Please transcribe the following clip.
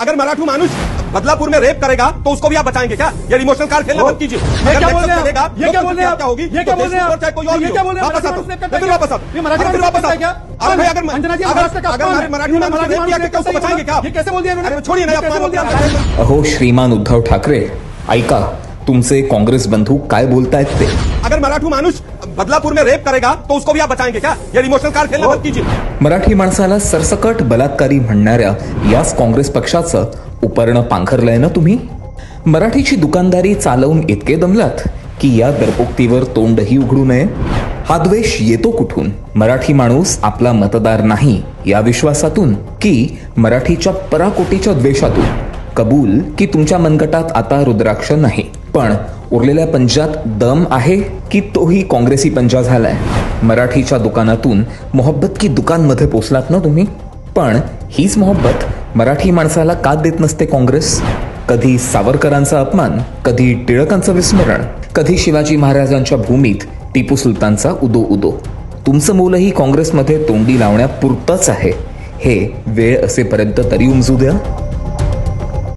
अगर मराठू मानुष बदलापुर में रेप करेगा तो उसको भी आप बचाएँगे क्या? ये इमोशनल कार्ड खेलना बंद कीजिए। ये क्या बोल रहे हैं आप? ये क्या बोल रहे हैं क्या होगी? ये क्या बोल रहे हैं आप? कोई और क्या बोल रहे हैं? वापस आओ फिर वापस आओ ये मराठी फिर वापस आओ क्या? अरे भाई अगर अंजना जी अगर- महाराष्ट्र का अगर है? मराठी रेप किया माणूस तो उसको बचाएँगे क्या ये कैसे बोल दिया इन्होंने? छोड़िए ना कैसे बोल दिया? अहो श्रीमान उद्धव ठाकरे ऐका तुमचे काँग्रेस बंधू काय बोलतायत ते? अगर मराठू मानुष बदलापूर में रेप करेगा तो उसको भी आप बचाएंगे क्या? ये इमोशनल कार्ड खेलना बंद कीजिए। मराठी माणसाला सरसकट बलात्कारी म्हणणाऱ्या याच काँग्रेस पक्षाचं उपरणं पांघरलंय ना तुम्ही? मराठीची दुकानदारी चालवून इतके दमलात की या दरपोक्तीवर तोंडही उघडू नये? हा द्वेष येतो कुठून? मराठी माणूस आपला मतदार नाही या विश्वासातून की मराठीच्या पराकोटीच्या द्वेषातून? कबूल की तुमच्या मनगटात आता रुद्राक्ष नाही? पण उरलेल्या पंजात दम आहे की तोही काँग्रेसी पंजा झालाय? मराठीच्या दुकानातून मोहब्बत की दुकानमध्ये पोचलात ना तुम्ही? पण हीच मोहब्बत मराठी माणसाला का देत नसते काँग्रेस? कधी सावरकरांचा अपमान कधी टिळकांचं विस्मरण कधी शिवाजी महाराजांच्या भूमीत टिपू सुलतानचा उदो उदो. तुमचं मूलही काँग्रेसमध्ये तोंडी लावण्यापुरतंच आहे. हे वेळ असेपर्यंत तरी उमजू द्या.